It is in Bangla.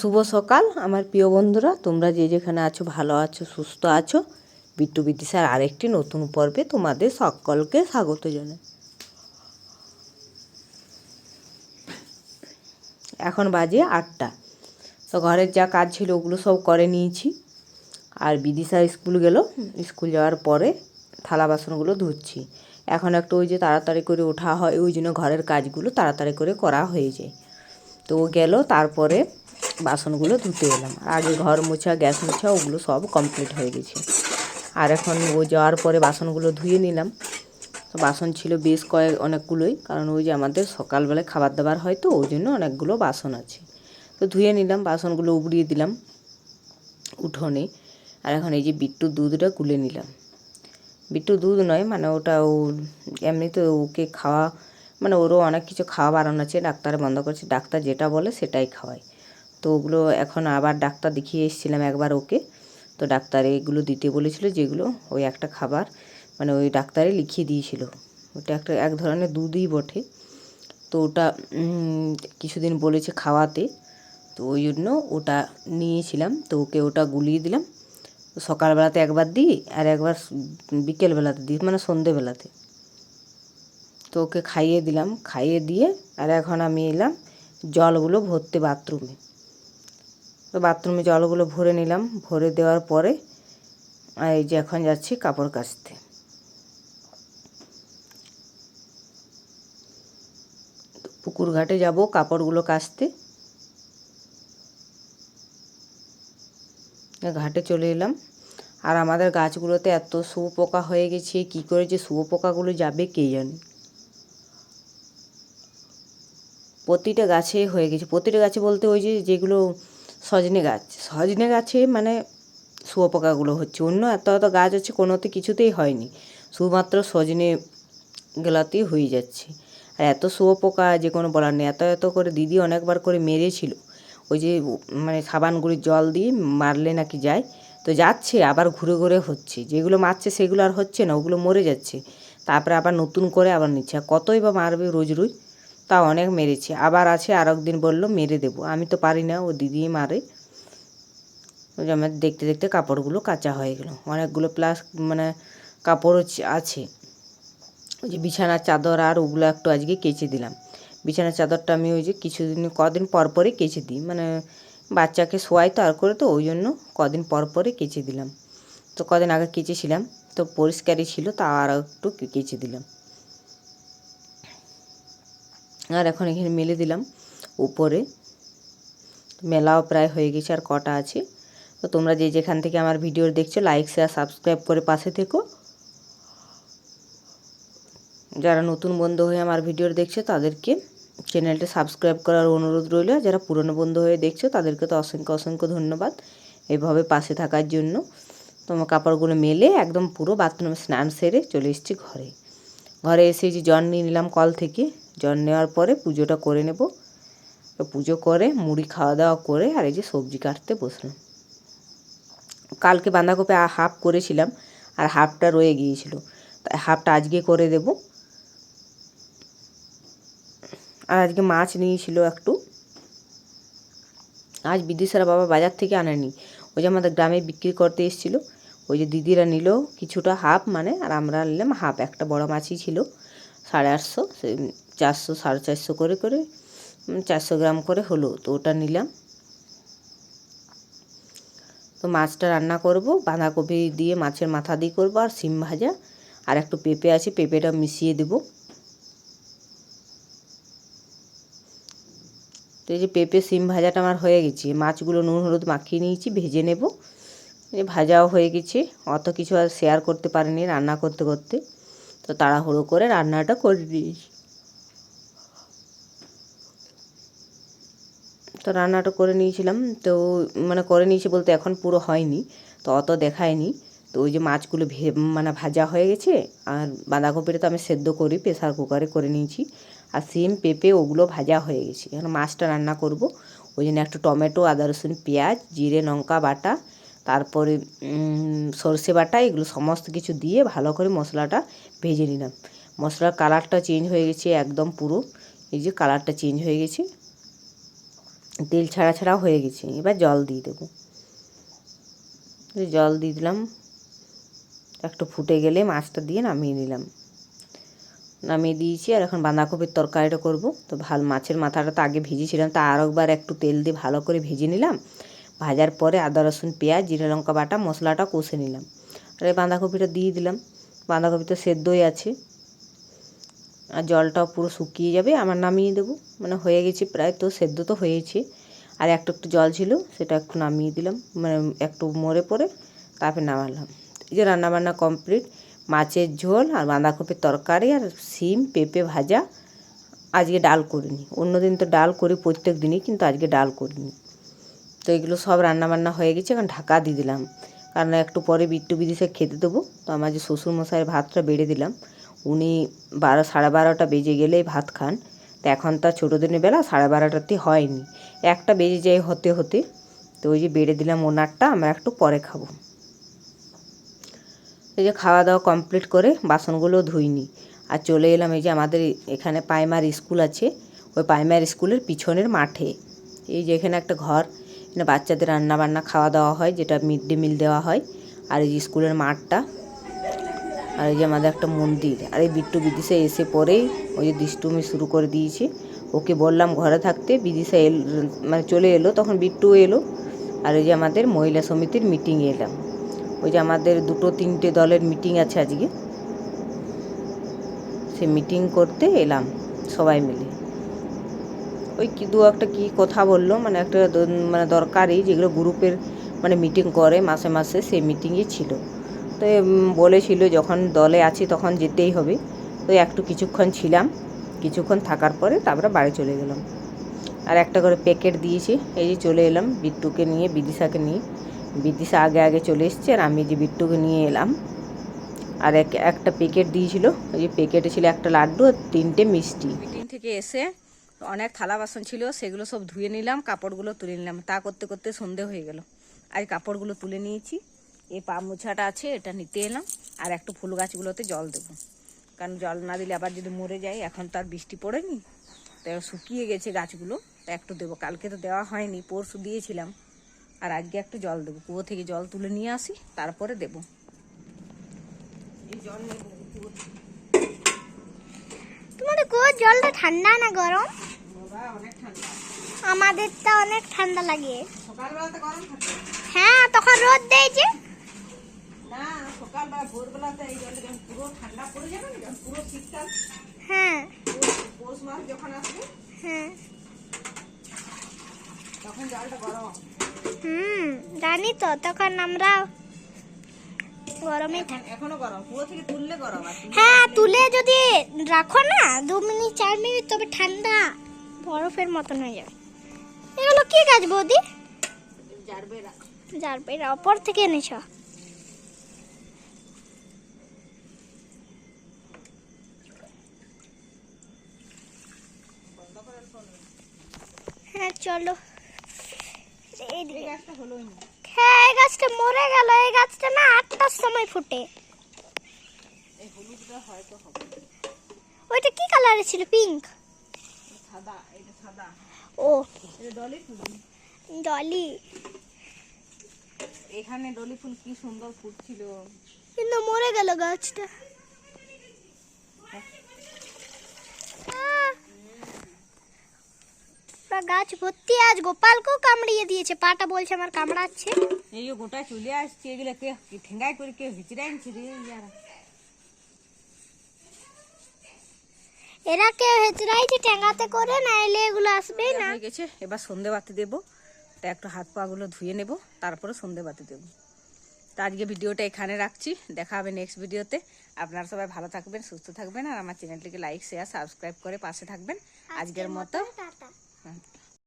শুভ সকাল, আমার প্রিয় বন্ধুরা। তোমরা যে যেখানে আছো, ভালো আছো, সুস্থ আছো, বিট্টু বিদিশার আরেকটি নতুন পর্বে তোমাদের সকলকে স্বাগত জানাই। এখন বাজে আটটা। তো ঘরের যা কাজ ছিল, ওগুলো সব করে নিয়েছি। আর বিদিশা স্কুল গেল, স্কুল যাওয়ার পরে থালা বাসনগুলো ধুচ্ছি। এখন একটু ওই যে তাড়াতাড়ি করে ওঠা হয়, ওই জন্য ঘরের কাজগুলো তাড়াতাড়ি করে করা হয়ে যায়। তো গেল, তারপরে বাসনগুলো ধুতে এলাম। আগে ঘর মোছা, গ্যাস মোছা, ওগুলো সব কমপ্লিট হয়ে গেছে। আর এখন ও যাওয়ার পরে বাসনগুলো ধুয়ে নিলাম। তো বাসন ছিল বেশ কয়েক, অনেকগুলোই, কারণ ওই যে আমাদের সকালবেলায় খাবার দাবার হয় তো, ওই জন্য অনেকগুলো বাসন আছে। তো ধুয়ে নিলাম, বাসনগুলো উবড়িয়ে দিলাম উঠোনে। আর এখন এই যে বিট্টু দুধটা গুলে নিলাম। বিট্টু দুধ নয় মানে ওটা ও এমনিতে ওকে খাওয়া মানে ওরও অনেক কিছু খাওয়া বারণ আছে, ডাক্তারে বন্ধ করেছে, ডাক্তার যেটা বলে সেটাই খাওয়ায়। তো ওগুলো এখন আবার ডাক্তার দেখিয়ে এসেছিলাম একবার ওকে। তো ডাক্তার এগুলো দিতে বলেছিল যেগুলো ওই একটা খাবার মানে ওই ডাক্তারে লিখিয়ে দিয়েছিল। ওটা একটা এক ধরনের দুধই বটে। তো ওটা কিছুদিন বলেছে খাওয়াতে। তো ওই জন্য ওটা নিয়েছিলাম। তো ওকে ওটা গুলিয়ে দিলাম। সকালবেলাতে একবার দিই আর একবার বিকেলবেলাতে দিই মানে সন্ধেবেলাতে। তো ওকে খাইয়ে দিলাম। খাইয়ে দিয়ে আর এখন আমি এলাম জলগুলো ভরতে বাথরুমে। তো বাথরুমে জলগুলো ভরে নিলাম। ভরে দেওয়ার পরে, এই যে এখন যাচ্ছি কাপড় কাচতে। পুকুর ঘাটে যাব কাপড়গুলো কাচতে। ঘাটে চলে এলাম। আর আমাদের গাছগুলোতে এত শুয়োপোকা হয়ে গেছে, কি করে যে শুয়োপোকাগুলো যাবে কে জানে? প্রতিটা গাছে হয়ে গেছে। প্রতিটা গাছে বলতে ওই যে যেগুলো সজনে গাছ। সজনে গাছে মানে শুয়োপোকাগুলো হচ্ছে। অন্য এত এত গাছ আছে, কোনোতে কিছুতেই হয়নি। শুধুমাত্র সজনে গেলাতেই হয়ে যাচ্ছে। আর এত শুয়োপোকা যে কোনো বলার নেই। এত এত করে দিদি অনেকবার করে মেরেছিল। ওই যে মানে সাবানগুলির জল দিয়ে মারলে নাকি যায়। তো যাচ্ছে, আবার ঘুরে ঘুরে হচ্ছে। যেগুলো মারছে সেগুলো আর হচ্ছে না, ওগুলো মরে যাচ্ছে। তারপরে আবার নতুন করে আবার নিচ্ছে। আর কতই বা মারবে রোজ রোজ? তা অনেক মেরেছে। আবার আছে আর একদিন বলল, মেরে দেবো। আমি তো পারি না, ও দিদি মারে। ওই আমার দেখতে দেখতে কাপড়গুলো কাঁচা হয়ে গেল। অনেকগুলো প্লাস মানে কাপড় আছে। ওই যে বিছানার চাদর আর ওগুলো একটু আজকে কেচে দিলাম। বিছানার চাদরটা আমি ওই যে কিছুদিন, কদিন পর পরে কেচে দিই। মানে বাচ্চাকে শোয়াই তো আর করে তো, ওই জন্য কদিন পর পরে কেচে দিলাম। তো কদিন আগে কেচেছিলাম। তো পরিষ্কারই ছিল, তা আর একটু কেচে দিলাম। আর এখন এখানে মেলে দিলাম উপরে। মেলাও প্রায় হয়ে গেছে আর কটা আছে। তো তোমরা যে যেখান থেকে আমার ভিডিও দেখছ লাইক শেয়ার সাবস্ক্রাইব করে পাশে থেকো। যারা নতুন বন্ধু হয়ে আমার ভিডিও দেখছ, তাদেরকে চ্যানেলটা সাবস্ক্রাইব করার অনুরোধ রইল। যারা পুরনো বন্ধু হয়ে দেখছ, তাদেরকে তো অসংখ্য অসংখ্য ধন্যবাদ এভাবে পাশে থাকার জন্য। তোমার কাপড়গুলো মেলে একদম পুরো বাথরুমে স্নান সেরে চলে এসেছি ঘরে। ঘরে এসে যে জল নিয়ে নিলাম কল থেকে। জল নেওয়ার পরে পুজোটা করে নেব। পুজো করে, মুড়ি খাওয়া দাওয়া করে, আর এই যে সবজি কাটতে বসলাম। কালকে বাঁধাকপি হাফ করেছিলাম, আর হাফটা রয়ে গিয়েছিল। তাই হাফটা আজকে করে দেব। আর আজকে মাছ নিয়েছিল একটু। আজ বিদেশের বাবা বাজার থেকে আনেনি। ওই যে আমাদের গ্রামে বিক্রি করতে এসেছিল। ওই যে দিদিরা নিল কিছুটা হাফ মানে আর আমরা নিলাম হাফ। একটা বড় মাছই ছিল, সাড়ে আটশো। চারশো, সাড়ে চারশো করে করে চারশো গ্রাম করে হলো তো ওটা নিলাম। তো মাছটা রান্না করব, বাঁধাকপি দিয়ে মাছের মাথা দিয়ে করব আর সিম ভাজা। আর একটু পেঁপে আছে, পেঁপেটা মিশিয়ে দেব। তো এই যে পেঁপে, সিম ভাজাটা আমার হয়ে গেছে। মাছগুলো নুন, হলুদ মাখিয়ে নিয়েছি, ভেজে নেব। এই ভাজাও হয়ে গেছে। অত কিছু আর শেয়ার করতে পারিনি রান্না করতে করতে। তো তাড়াহুড়ো করে রান্নাটা করে দিয়েছি। তো রান্নাটা করে নিয়েছিলাম। তো মানে করে নিয়েছি বলতে এখন পুরো হয়নি, তো অত দেখায়নি। তো ওই যে মাছগুলো ভে মানে ভাজা হয়ে গেছে, আর বাঁধাকপিটা তো আমি সেদ্ধ করি, প্রেসার কুকারে করে নিয়েছি। আর সিম পেঁপে ওগুলো ভাজা হয়ে গেছে। এখন মাছটা রান্না করব। ওই জন্য একটু টমেটো, আদা, রসুন, পেঁয়াজ, জিরে, লঙ্কা বাটা, তারপরে সর্ষে বাটা, এগুলো সমস্ত কিছু দিয়ে ভালো করে মশলাটা ভেজে নিলাম। মশলার কালারটা চেঞ্জ হয়ে গেছে একদম পুরো। এই যে কালারটা চেঞ্জ হয়ে গেছে। তেল ছাড়া ছাড়া হয়ে গেছে, এবার জল দিয়ে দেবো। জল দিয়ে দিলাম, একটু ফুটে গেলে মাছটা দিয়ে নামিয়ে নিলাম। নামিয়ে দিয়েছি, আর এখন বাঁধাকপির তরকারিটা করব। তো ভালো, মাছের মাথাটা তো আগে ভেজেছিলাম, তা আরও একবার একটু তেল দিয়ে ভালো করে ভেজে নিলাম। ভাজার পরে আদা, রসুন, পেঁয়াজ, জিরে, লঙ্কা বাটা, মশলাটা কষে নিলাম। আর এই বাঁধাকপিটা দিয়ে দিলাম। বাঁধাকপি তো সেদ্ধই আছে। আর জলটাও পুরো শুকিয়ে যাবে। আমার নামিয়ে দেবো। মানে হয়ে গেছে প্রায় তো, সেদ্ধ তো হয়েছে। আর একটু একটু জল ছিল, সেটা একটু নামিয়ে দিলাম। মানে একটু মরে পড়ে, তারপরে নামালাম। এই যে রান্নাবান্না কমপ্লিট, মাছের ঝোল আর বাঁধাকপির তরকারি আর শিম পেঁপে ভাজা, আজকে ডাল করিনি। অন্যদিন তো ডাল করি প্রত্যেক দিনই, কিন্তু আজকে ডাল করিনি। তো এগুলো সব রান্নাবান্না হয়ে গেছে, এখন ঢাকা দিয়ে দিলাম। কারণ একটু পরে বিট্টু বিদিশে খেতে দেবো, তো আমার যে শ্বশুরমশাইয়ের ভাতটা বেড়ে দিলাম। উনি বারো, সাড়ে বারোটা বেজে গেলেই ভাত খান। তো এখন তার ছোটো দিনের বেলা সাড়ে বারোটাতে হয়নি। একটা বেজে যায় হতে হতে। তো ওই যে বেড়ে দিলাম ওনারটা, আমরা একটু পরে খাব। এই যে খাওয়া দাওয়া কমপ্লিট করে বাসনগুলো ধুইনি। আর চলে এলাম এই যে আমাদের এখানে প্রাইমারি স্কুল আছে। ওই প্রাইমারি স্কুলের পিছনের মাঠে। এই যে এখানে একটা ঘর। এখানে বাচ্চাদের রান্না বান্না খাওয়া দাওয়া হয়, যেটা মিড ডে মিল দেওয়া হয়। আর এই যে স্কুলের মাঠটা। আর এই যে আমাদের একটা মন্দির। আর এই বিট্টু বিদিশা এসে পরেই ওই যে দুষ্টুমি শুরু করে দিয়েছে। ওকে বললাম ঘরে থাকতে বিদিশা এল মানে চলে এলো, তখন বিট্টু এলো। আর এই যে আমাদের মহিলা সমিতির মিটিংয়ে এলাম। ওই যে আমাদের দুটো তিনটে দলের মিটিং আছে আজকে। সে মিটিং করতে এলাম সবাই মিলে। ওই কি দু একটা কী কথা বলল মানে একটা মানে দরকারি, যেগুলো গ্রুপের মানে মিটিং করে মাসে মাসে, সেই মিটিংই ছিল। তো বলেছিল যখন দলে আছি তখন যেতেই হবে। তো একটু কিছুক্ষণ ছিলাম। কিছুক্ষণ থাকার পরে তারপরে বাড়ি চলে গেলাম। আর একটা করে প্যাকেট দিয়েছি। এই যে চলে এলাম বিট্টুকে নিয়ে, বিদিশাকে নিয়ে। বিদিশা আগে আগে চলে এসছে আর আমি যে বিট্টুকে নিয়ে এলাম। আর এক, একটা প্যাকেট দিয়েছিল। ওই যে প্যাকেটে ছিল একটা লাড্ডু আর তিনটে মিষ্টি। মিটিং থেকে এসে অনেক থালা বাসন ছিল, সেগুলো সব ধুয়ে নিলাম, কাপড়গুলো তুলে নিলাম। তা করতে করতে সন্ধে হয়ে গেল। আজ কাপড়গুলো তুলে নিয়েছি। এই পা মোছাটা আছে এটা নিতে এলাম আর একটু ফুল গাছগুলোতে জল দেবো। কারণ জল না দিলে আবার যদি মরে যায় এখন তো আর বৃষ্টি পড়েনি তো এবার শুকিয়ে গেছে গাছগুলো তা একটু দেবো। কালকে তো দেওয়া হয়নি পরশু দিয়েছিলাম আর আজকে একটু জল দেবো। কুয়ো থেকে জল তুলে নিয়ে আসি তারপরে দেবো। তোমাদের কুয়োর জলটা ঠান্ডা না গরম? বাবা অনেক ঠান্ডা। আমাদেরটা অনেক ঠান্ডা লাগে। হ্যাঁ তখন রোদ দেয় যে। না সকালবেলা ভোরবেলাতে এই জলটা যখন পুরো ঠান্ডা পড়ে যাবে না যখন পুরো শীতকাল হ্যাঁ। পৌষ- পৌষ মাস যখন আসবে হ্যাঁ। তখন জলটা গরম হুম জানি তো তখন আমরা গরমে এখন এখনও গরম কুয়ো থেকে তুললে গরম হ্যাঁ তুলে যদি রাখো না দু মিনিট চার মিনিট তবে ঠান্ডা বরফের মতন হয়ে যাবে। এগুলো কি গাছ বৌদি? জারবে না যার বেরা অপর থেকে এনেছ হ্যাঁ চলো। গাছটা হ্যাঁ এই গাছটা মরে গেল। এই গাছটা না আটটার সময় ফুটে। ওইটা কি কালারের ছিল? পিঙ্ক সাদা ও। ডলি। এখানে ডলি ফুল কি সুন্দর ফুটছিল। কিন্তু মরে গেল গাছটা আহ! পুরা গাছ ভর্তি আজ গোপালকেও কামড়িয়ে দিয়েছে। পাটা বলছে আমার কামড়াচ্ছে। এই গোটা চলে আসছে এগুলো কে ঠেঙ্গাই করে কে হিচড়ে আনছে রে ইয়ারা। এরা কেউ হেচড়াইছে ঠেঙ্গাতে করে না এলে এগুলো আসবেই না। হয়ে গেছে এবার সন্ধে বাতি দেবো। তা একটু হাত পাগুলো ধুয়ে নেব তারপরে সন্ধে বাতি দেবো। তো আজকে ভিডিওটা এখানে রাখছি দেখা হবে নেক্সট ভিডিওতে। আপনারা সবাই ভালো থাকবেন সুস্থ থাকবেন আর আমার চ্যানেলটিকে লাইক শেয়ার সাবস্ক্রাইব করে পাশে থাকবেন। আজকের মতো টাটা।